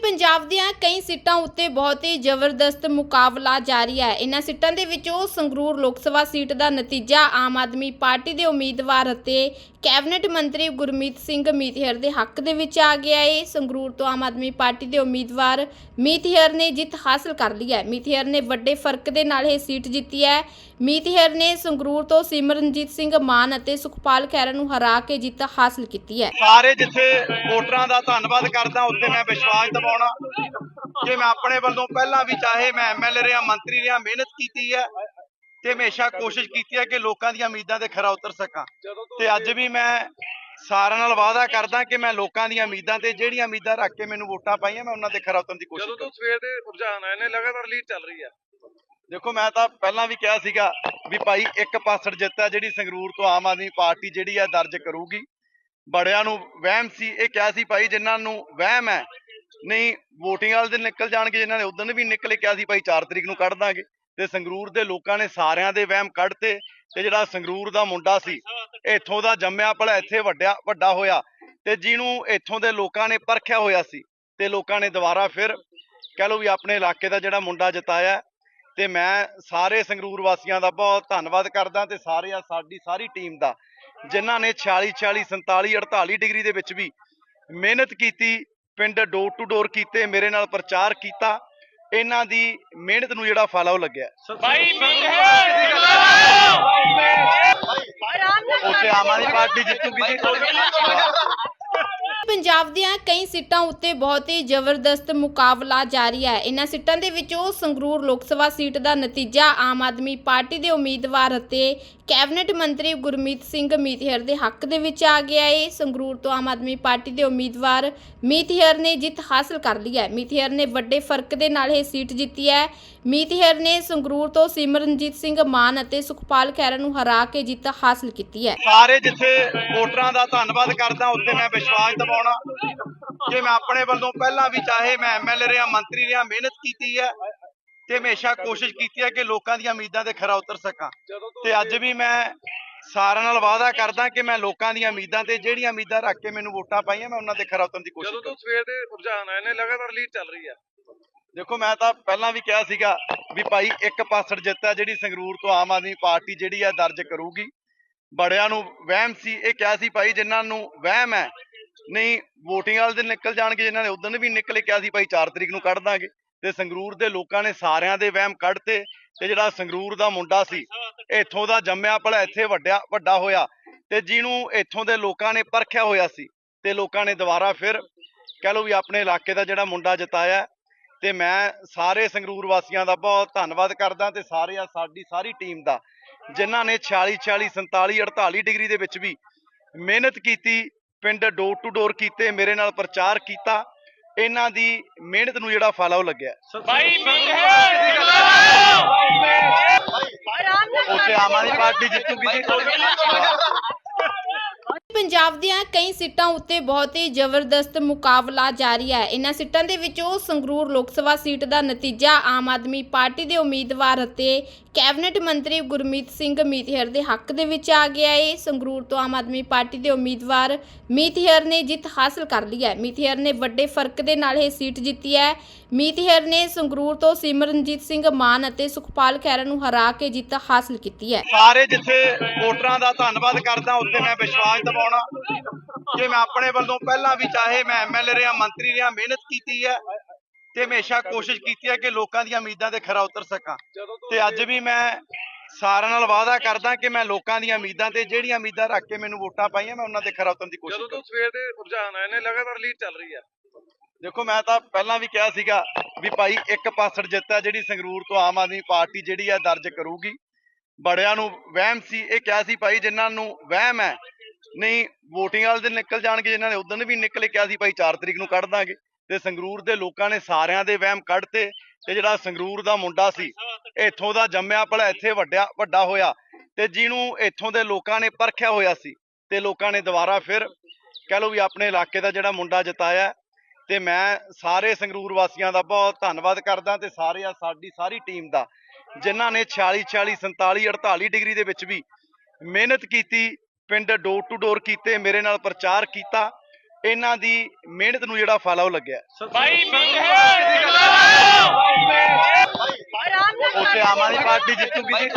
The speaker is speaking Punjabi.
ਪੰਜਾਬ ਦੀਆਂ ਕਈ ਸੀਟਾਂ ਉੱਤੇ ਬਹੁਤ ਹੀ ਜ਼ਬਰਦਸਤ ਮੁਕਾਬਲਾ ਜਾਰੀ ਹੈ। ਇਨ੍ਹਾਂ ਸੀਟਾਂ ਦੇ ਵਿੱਚੋਂ ਸੰਗਰੂਰ ਲੋਕ ਸਭਾ ਸੀਟ ਦਾ ਨਤੀਜਾ ਆਮ ਆਦਮੀ ਪਾਰਟੀ ਦੇ ਉਮੀਦਵਾਰ ਅਤੇ ਕੈਬਨਿਟ ਮੰਤਰੀ ਗੁਰਮੀਤ ਸਿੰਘ ਮੀਤਹਿਰ ਦੇ ਹੱਕ ਦੇ ਵਿੱਚ ਆ ਗਿਆ ਹੈ ਸੰਗਰੂਰ ਤੋਂ ਆਮ ਆਦਮੀ ਪਾਰਟੀ ਦੇ ਉਮੀਦਵਾਰ ਮੀਤਹਿਰ ਨੇ ਜਿੱਤ ਹਾਸਲ ਕਰ ਲਈ ਹੈ। ਮੀਤਹਿਰ ਨੇ ਵੱਡੇ ਫ਼ਰਕ ਦੇ ਨਾਲ ਇਹ ਸੀਟ ਜਿੱਤੀ ਹੈ। ਮੀਤਹਿਰ ਨੇ ਸੰਗਰੂਰ ਤੋਂ ਸਿਮਰਨਜੀਤ ਸਿੰਘ ਮਾਨ ਅਤੇ ਸੁਖਪਾਲ ਖਹਿਰਾ ਨੂੰ ਹਰਾ ਕੇ ਜਿੱਤ ਹਾਸਲ ਕੀਤੀ ਹੈ। ਸਾਰੇ ਜਿੱਥੇ ਵੋਟਰਾਂ ਦਾ ਧੰਨਵਾਦ ਕਰਦਾ ਉੱਤੇ ਮੈਂ ਵਿਸ਼ਵਾਸ ਦਿਵਾਉਣਾ ਕਿ ਮੈਂ ਆਪਣੇ ਵੱਲੋਂ ਪਹਿਲਾਂ ਵੀ ਚਾਹੇ ਮੈਂ ਐਮਐਲਏ ਰਿਹਾ ਮੰਤਰੀ ਰਿਹਾ ਮਿਹਨਤ ਕੀਤੀ ਹੈ ਤੇ ਹਮੇਸ਼ਾ ਕੋਸ਼ਿਸ਼ ਕੀਤੀ ਹੈ ਕਿ ਲੋਕਾਂ ਦੀਆਂ ਉਮੀਦਾਂ ਤੇ ਖਰਾ ਉਤਰ ਸਕਾਂ। ਤੇ ਅੱਜ ਵੀ ਮੈਂ ਸਾਰਿਆਂ ਨਾਲ ਵਾਅਦਾ ਕਰਦਾ ਕਿ ਮੈਂ ਲੋਕਾਂ ਦੀਆਂ ਉਮੀਦਾਂ ਤੇ ਜਿਹੜੀਆਂ ਉਮੀਦਾਂ ਰੱਖ ਕੇ ਮੈਨੂੰ ਵੋਟਾਂ ਪਾਈਆਂ ਮੈਂ ਉਹਨਾਂ ਤੇ ਖਰਾ ਉਤਰਨ ਦੀ ਕੋਸ਼ਿਸ਼ ਜਦੋਂ ਤੋਂ ਸਵੇਰ ਦੇ ਰੁਝਾਨ ਆਏ ਨੇ ਲਗਾਤਾਰ ਲੀਡ ਚੱਲ ਰਹੀ ਹੈ ਦੇਖੋ ਮੈਂ ਤਾਂ ਪਹਿਲਾਂ ਵੀ ਕਿਹਾ ਸੀਗਾ ਵੀ ਭਾਈ ਇੱਕ ਪਾਸੜ ਜਿੱਤ ਹੈ ਜਿਹੜੀ ਸੰਗਰੂਰ ਤੋਂ ਆਮ ਆਦਮੀ ਪਾਰਟੀ ਜਿਹੜੀ ਹੈ ਦਰਜ ਕਰੂਗੀ। ਬੜਿਆਂ ਨੂੰ ਵਹਿਮ ਸੀ ਇਹ ਕਿਹਾ ਸੀ ਭਾਈ ਜਿਨ੍ਹਾਂ ਨੂੰ ਵਹਿਮ ਹੈ ਨਹੀਂ VOTING ਵਾਲੇ ਦਿਨ ਨਿਕਲ ਜਾਣਗੇ ਜਿਨ੍ਹਾਂ ਨੇ ਉਦੋਂ ਵੀ ਨਿਕਲੇ ਕਿਹਾ ਸੀ ਭਾਈ 4 ਤਰੀਕ ਨੂੰ ਕੱਢ ਦਾਂਗੇ। ਤੇ ਸੰਗਰੂਰ ਦੇ ਲੋਕਾਂ ਨੇ ਸਾਰਿਆਂ ਦੇ ਵਹਿਮ ਕੱਢਤੇ ਤੇ ਜਿਹੜਾ ਸੰਗਰੂਰ ਦਾ ਮੁੰਡਾ ਸੀ, ਇੱਥੋਂ ਦਾ ਜੰਮਿਆ ਭਲਾ, ਇੱਥੇ ਵੱਡਿਆ, ਵੱਡਾ ਹੋਇਆ ਤੇ ਜਿਹਨੂੰ ਇੱਥੋਂ ਦੇ ਲੋਕਾਂ ਨੇ ਪਰਖਿਆ ਹੋਇਆ ਸੀ ਤੇ ਲੋਕਾਂ ਨੇ ਦੁਬਾਰਾ ਫਿਰ ਕਹਿ ਲਓ ਵੀ ਆਪਣੇ ਇਲਾਕੇ ਦਾ ਜਿਹੜਾ ਮੁੰਡਾ ਜਿਤਾਇਆ ਤੇ ਮੈਂ ਸਾਰੇ ਸੰਗਰੂਰ ਵਾਸੀਆਂ ਦਾ ਬਹੁਤ ਧੰਨਵਾਦ ਕਰਦਾ ਤੇ ਸਾਰੇ ਆ ਸਾਡੀ ਸਾਰੀ ਟੀਮ ਦਾ, ਜਿਨ੍ਹਾਂ ਨੇ 46 46 47 48 ਡਿਗਰੀ ਦੇ ਵਿੱਚ ਵੀ ਮਿਹਨਤ ਕੀਤੀ ਪਿੰਡ ਡੋਰ ਟੂ ਡੋਰ ਕੀਤੇ ਮੇਰੇ ਨਾਲ ਪ੍ਰਚਾਰ ਕੀਤਾ ਇਹਨਾਂ ਦੀ ਮਿਹਨਤ ਨੂੰ ਜਿਹੜਾ ਫਲ ਆ ਉਹ ਲੱਗਿਆ। ਭਾਈ ਉੱਥੇ ਆਮ ਆਦਮੀ ਪਾਰਟੀ ਜਿੱਤੂਗੀ ਜੀ। ਪੰਜਾਬ ਦੀਆਂ ਕਈ ਸੀਟਾਂ ਉੱਤੇ ਬਹੁਤ ਹੀ ਜ਼ਬਰਦਸਤ ਮੁਕਾਬਲਾ ਜਾਰੀ ਹੈ। ਇਨ੍ਹਾਂ ਸੀਟਾਂ ਦੇ ਵਿੱਚੋਂ ਸੰਗਰੂਰ ਲੋਕ ਸਭਾ ਸੀਟ ਦਾ ਨਤੀਜਾ ਆਮ ਆਦਮੀ ਪਾਰਟੀ ਦੇ ਉਮੀਦਵਾਰ ਅਤੇ ਕੈਬਨਿਟ ਮੰਤਰੀ ਗੁਰਮੀਤ ਸਿੰਘ ਮੀਤਹਿਰ ਦੇ ਹੱਕ ਦੇ ਵਿੱਚ ਆ ਗਿਆ ਹੈ ਸੰਗਰੂਰ ਤੋਂ ਆਮ ਆਦਮੀ ਪਾਰਟੀ ਦੇ ਉਮੀਦਵਾਰ ਮੀਤਹਿਰ ਨੇ ਜਿੱਤ ਹਾਸਲ ਕਰ ਲਈ ਹੈ। ਮੀਤਹਿਰ ਨੇ ਵੱਡੇ ਫ਼ਰਕ ਦੇ ਨਾਲ ਇਹ ਸੀਟ ਜਿੱਤੀ ਹੈ। ਮੀਤਹਿਰ ਨੇ ਸੰਗਰੂਰ ਤੋਂ ਸਿਮਰਨਜੀਤ ਸਿੰਘ ਮਾਨ ਅਤੇ ਸੁਖਪਾਲ ਖਹਿਰਾ ਨੂੰ ਹਰਾ ਕੇ ਜਿੱਤ ਹਾਸਲ ਕੀਤੀ ਹੈ। ਸਾਰੇ ਜਿੱਥੇ ਵੋਟਰਾਂ ਦਾ ਧੰਨਵਾਦ ਕਰਦਾ ਉੱਤੇ ਮੈਂ ਵਿਸ਼ਵਾਸ ਦਿਵਾਉਣਾ ਕਿ ਮੈਂ ਆਪਣੇ ਵੱਲੋਂ ਪਹਿਲਾਂ ਵੀ ਚਾਹੇ ਮੈਂ ਐਮਐਲਏ ਰਿਹਾ ਮੰਤਰੀ ਰਿਹਾ ਮਿਹਨਤ ਕੀਤੀ ਹੈ ਤੇ ਹਮੇਸ਼ਾ ਕੋਸ਼ਿਸ਼ ਕੀਤੀ ਹੈ ਕਿ ਲੋਕਾਂ ਦੀਆਂ ਉਮੀਦਾਂ ਤੇ ਖਰਾ ਉਤਰ ਸਕਾਂ। ਤੋਂ ਅੱਜ ਵੀ ਮੈਂ ਸਾਰਿਆਂ ਨਾਲ ਵਾਅਦਾ ਕਰਦਾ ਕਿ ਮੈਂ ਲੋਕਾਂ ਦੀਆਂ ਉਮੀਦਾਂ ਤੇ ਜਿਹੜੀਆਂ ਉਮੀਦਾਂ ਰੱਖ ਕੇ ਮੈਨੂੰ ਵੋਟਾਂ ਪਾਈਆਂ ਮੈਂ ਉਹਨਾਂ ਤੇ ਖਰਾ ਉਤਰਨ ਦੀ ਕੋਸ਼ਿਸ਼ ਜਦੋਂ ਤੋਂ ਸਵੇਰ ਦੇ ਰੁਝਾਨ ਆਏ ਨੇ ਲਗਾਤਾਰ ਲੀਡ ਚੱਲ ਰਹੀ ਹੈ। ਦੇਖੋ ਮੈਂ ਤਾਂ ਪਹਿਲਾਂ ਵੀ ਕਿਹਾ ਸੀਗਾ ਵੀ ਭਾਈ ਇੱਕ ਪਾਸੜ ਜਿੱਤ ਜਿਹੜੀ ਸੰਗਰੂਰ ਤੋਂ ਆਮ ਆਦਮੀ ਪਾਰਟੀ ਜਿਹੜੀ ਹੈ ਦਰਜ ਕਰੂਗੀ। ਬੜਿਆਂ ਨੂੰ ਵਹਿਮ ਸੀ ਇਹ ਕਿਹਾ ਸੀ ਭਾਈ ਜਿਨ੍ਹਾਂ ਨੂੰ ਵਹਿਮ ਹੈ ਨਹੀਂ VOTING ਵਾਲੇ ਦਿਨ ਨਿਕਲ ਜਾਣਗੇ ਜਿਨ੍ਹਾਂ ਨੇ, ਉਦੋਂ ਵੀ ਨਿਕਲੇ ਕਿਹਾ ਸੀ ਭਾਈ 4 ਤਰੀਕ ਨੂੰ ਕੱਢ ਦਾਂਗੇ। ਤੇ ਸੰਗਰੂਰ ਦੇ ਲੋਕਾਂ ਨੇ ਸਾਰਿਆਂ ਦੇ ਵਹਿਮ ਕੱਢਤੇ ਤੇ ਜਿਹੜਾ ਸੰਗਰੂਰ ਦਾ ਮੁੰਡਾ ਸੀ, ਇੱਥੋਂ ਦਾ ਜੰਮਿਆ ਭਲਾ, ਇੱਥੇ ਵੱਡਿਆ, ਵੱਡਾ ਹੋਇਆ ਤੇ ਜਿਹਨੂੰ ਇੱਥੋਂ ਦੇ ਲੋਕਾਂ ਨੇ ਪਰਖਿਆ ਹੋਇਆ ਸੀ ਤੇ ਲੋਕਾਂ ਨੇ ਦੁਬਾਰਾ ਫਿਰ ਕਹਿ ਲਓ ਵੀ ਆਪਣੇ ਇਲਾਕੇ ਦਾ ਜਿਹੜਾ ਮੁੰਡਾ ਜਿਤਾਇਆ ਤੇ ਮੈਂ ਸਾਰੇ ਸੰਗਰੂਰ ਵਾਸੀਆਂ ਦਾ ਬਹੁਤ ਧੰਨਵਾਦ ਕਰਦਾ ਤੇ ਸਾਰੇ ਆ, ਸਾਡੀ ਸਾਰੀ ਟੀਮ ਦਾ, ਜਿਨ੍ਹਾਂ ਨੇ 46 46 47 48 ਡਿਗਰੀ ਦੇ ਵਿੱਚ ਵੀ ਮਿਹਨਤ ਕੀਤੀ ਪਿੰਡ ਡੋਰ ਟੂ ਡੋਰ ਕੀਤੇ ਮੇਰੇ ਨਾਲ ਪ੍ਰਚਾਰ ਕੀਤਾ। ਇਹਨਾਂ ਦੀ ਮਿਹਨਤ ਨੂੰ ਜਿਹੜਾ ਫਲ ਆ ਉਹ ਲੱਗਿਆ। ਭਾਈ ਉੱਥੇ ਆਮ ਆਦਮੀ ਪਾਰਟੀ ਜਿੱਤੂਗੀ ਜੀ ਪੰਜਾਬ ਦੀਆਂ ਕਈ ਸੀਟਾਂ ਉੱਤੇ ਬਹੁਤ ਹੀ ਜ਼ਬਰਦਸਤ ਮੁਕਾਬਲਾ ਜਾਰੀ ਹੈ। ਇਨ੍ਹਾਂ ਸੀਟਾਂ ਦੇ ਵਿੱਚੋਂ ਸੰਗਰੂਰ ਲੋਕ ਸਭਾ ਸੀਟ ਦਾ ਨਤੀਜਾ ਆਮ ਆਦਮੀ ਪਾਰਟੀ ਦੇ ਉਮੀਦਵਾਰ ਅਤੇ ਕੈਬਨਿਟ ਮੰਤਰੀ ਗੁਰਮੀਤ ਸਿੰਘ ਮੀਤਹਿਰ ਦੇ ਹੱਕ ਦੇ ਵਿੱਚ ਆ ਗਿਆ ਹੈ ਸੰਗਰੂਰ ਤੋਂ ਆਮ ਆਦਮੀ ਪਾਰਟੀ ਦੇ ਉਮੀਦਵਾਰ ਮੀਤਹਿਰ ਨੇ ਜਿੱਤ ਹਾਸਲ ਕਰ ਲਈ ਹੈ। ਮੀਤਹਿਰ ਨੇ ਵੱਡੇ ਫ਼ਰਕ ਦੇ ਨਾਲ ਇਹ ਸੀਟ ਜਿੱਤੀ ਹੈ। ਮੀਤਹਿਰ ਨੇ ਸੰਗਰੂਰ ਤੋਂ ਸਿਮਰਨਜੀਤ ਸਿੰਘ ਮਾਨ ਅਤੇ ਸੁਖਪਾਲ ਖਹਿਰਾ ਨੂੰ ਹਰਾ ਕੇ ਜਿੱਤ ਹਾਸਲ ਕੀਤੀ ਹੈ। ਸਾਰੇ ਜਿੱਥੇ ਵੋਟਰਾਂ ਦਾ ਧੰਨਵਾਦ ਕਰਦਾ ਉੱਤੇ ਮੈਂ ਵਿਸ਼ਵਾਸ ਦਿਵਾਉਣਾ ਕਿ ਮੈਂ ਆਪਣੇ ਵੱਲੋਂ ਪਹਿਲਾਂ ਵੀ ਚਾਹੇ ਮੈਂ ਐਮਐਲਏ ਰਿਹਾ ਮੰਤਰੀ ਰਿਹਾ ਮਿਹਨਤ ਕੀਤੀ ਹੈ ਤੇ ਹਮੇਸ਼ਾ ਕੋਸ਼ਿਸ਼ ਕੀਤੀ ਹੈ ਕਿ ਲੋਕਾਂ ਦੀਆਂ ਉਮੀਦਾਂ ਤੇ ਖਰਾ ਉਤਰ ਸਕਾਂ। ਤੋਂ ਅੱਜ ਵੀ ਮੈਂ ਸਾਰਿਆਂ ਨਾਲ ਵਾਅਦਾ ਕਰਦਾ ਕਿ ਮੈਂ ਲੋਕਾਂ ਦੀਆਂ ਉਮੀਦਾਂ ਤੇ ਜਿਹੜੀਆਂ ਉਮੀਦਾਂ ਰੱਖ ਕੇ ਮੈਨੂੰ ਵੋਟਾਂ ਪਾਈਆਂ ਮੈਂ ਉਹਨਾਂ ਤੇ ਖਰਾ ਉਤਰਨ ਦੀ ਕੋਸ਼ਿਸ਼ ਜਦੋਂ ਤੋਂ ਸਵੇਰ ਦੇ ਰੁਝਾਨ ਆਏ ਨੇ ਲਗਾਤਾਰ ਲੀਡ ਚੱਲ ਰਹੀ ਹੈ ਦੇਖੋ ਮੈਂ ਤਾਂ ਪਹਿਲਾਂ ਵੀ ਕਿਹਾ ਸੀਗਾ ਵੀ ਭਾਈ ਇੱਕ ਪਾਸੜ ਜਿੱਤ ਹੈ ਜਿਹੜੀ ਸੰਗਰੂਰ ਤੋਂ ਆਮ ਆਦਮੀ ਪਾਰਟੀ ਜਿਹੜੀ ਹੈ ਦਰਜ ਕਰੂਗੀ। ਬੜਿਆਂ ਨੂੰ ਵਹਿਮ ਸੀ ਇਹ ਕਿਹਾ ਸੀ ਭਾਈ ਜਿਨ੍ਹਾਂ ਨੂੰ ਵਹਿਮ ਹੈ ਨਹੀਂ VOTING ਵਾਲੇ ਦਿਨ ਨਿਕਲ ਜਾਣਗੇ ਜਿਨ੍ਹਾਂ ਨੇ, ਉਦੋਂ ਵੀ ਨਿਕਲੇ ਕਿਹਾ ਸੀ, ਭਾਈ 4 ਤਰੀਕ ਨੂੰ ਕੱਢ ਦਾਂਗੇ। ਤੇ ਸੰਗਰੂਰ ਦੇ ਲੋਕਾਂ ਨੇ ਸਾਰਿਆਂ ਦੇ ਵਹਿਮ ਕੱਢਤੇ ਤੇ ਜਿਹੜਾ ਸੰਗਰੂਰ ਦਾ ਮੁੰਡਾ ਸੀ, ਇੱਥੋਂ ਦਾ ਜੰਮਿਆ ਭਲਾ, ਇੱਥੇ ਵੱਡਿਆ, ਵੱਡਾ ਹੋਇਆ ਤੇ ਜਿਹਨੂੰ ਇੱਥੋਂ ਦੇ ਲੋਕਾਂ ਨੇ ਪਰਖਿਆ ਹੋਇਆ ਸੀ ਤੇ ਲੋਕਾਂ ਨੇ ਦੁਬਾਰਾ ਫਿਰ ਕਹਿ ਲਓ ਵੀ ਆਪਣੇ ਇਲਾਕੇ ਦਾ ਜਿਹੜਾ ਮੁੰਡਾ ਜਿਤਾਇਆ ਤੇ ਮੈਂ ਸਾਰੇ ਸੰਗਰੂਰ ਵਾਸੀਆਂ ਦਾ ਬਹੁਤ ਧੰਨਵਾਦ ਕਰਦਾ ਤੇ ਸਾਰੇ ਆ ਸਾਡੀ ਸਾਰੀ ਟੀਮ ਦਾ, ਜਿਨ੍ਹਾਂ ਨੇ 46 46 47 48 ਡਿਗਰੀ ਦੇ ਵਿੱਚ ਵੀ ਮਿਹਨਤ ਕੀਤੀ ਪਿੰਡ ਡੋਰ ਟੂ ਡੋਰ ਕੀਤੇ ਮੇਰੇ ਨਾਲ ਪ੍ਰਚਾਰ ਕੀਤਾ ਇਹਨਾਂ ਦੀ ਮਿਹਨਤ ਨੂੰ ਜਿਹੜਾ ਫਲ ਉਹ ਲੱਗਿਆ। ਉੱਥੇ ਆਮ ਆਦਮੀ ਪਾਰਟੀ ਜਿੱਤੂਗੀ ਜੀ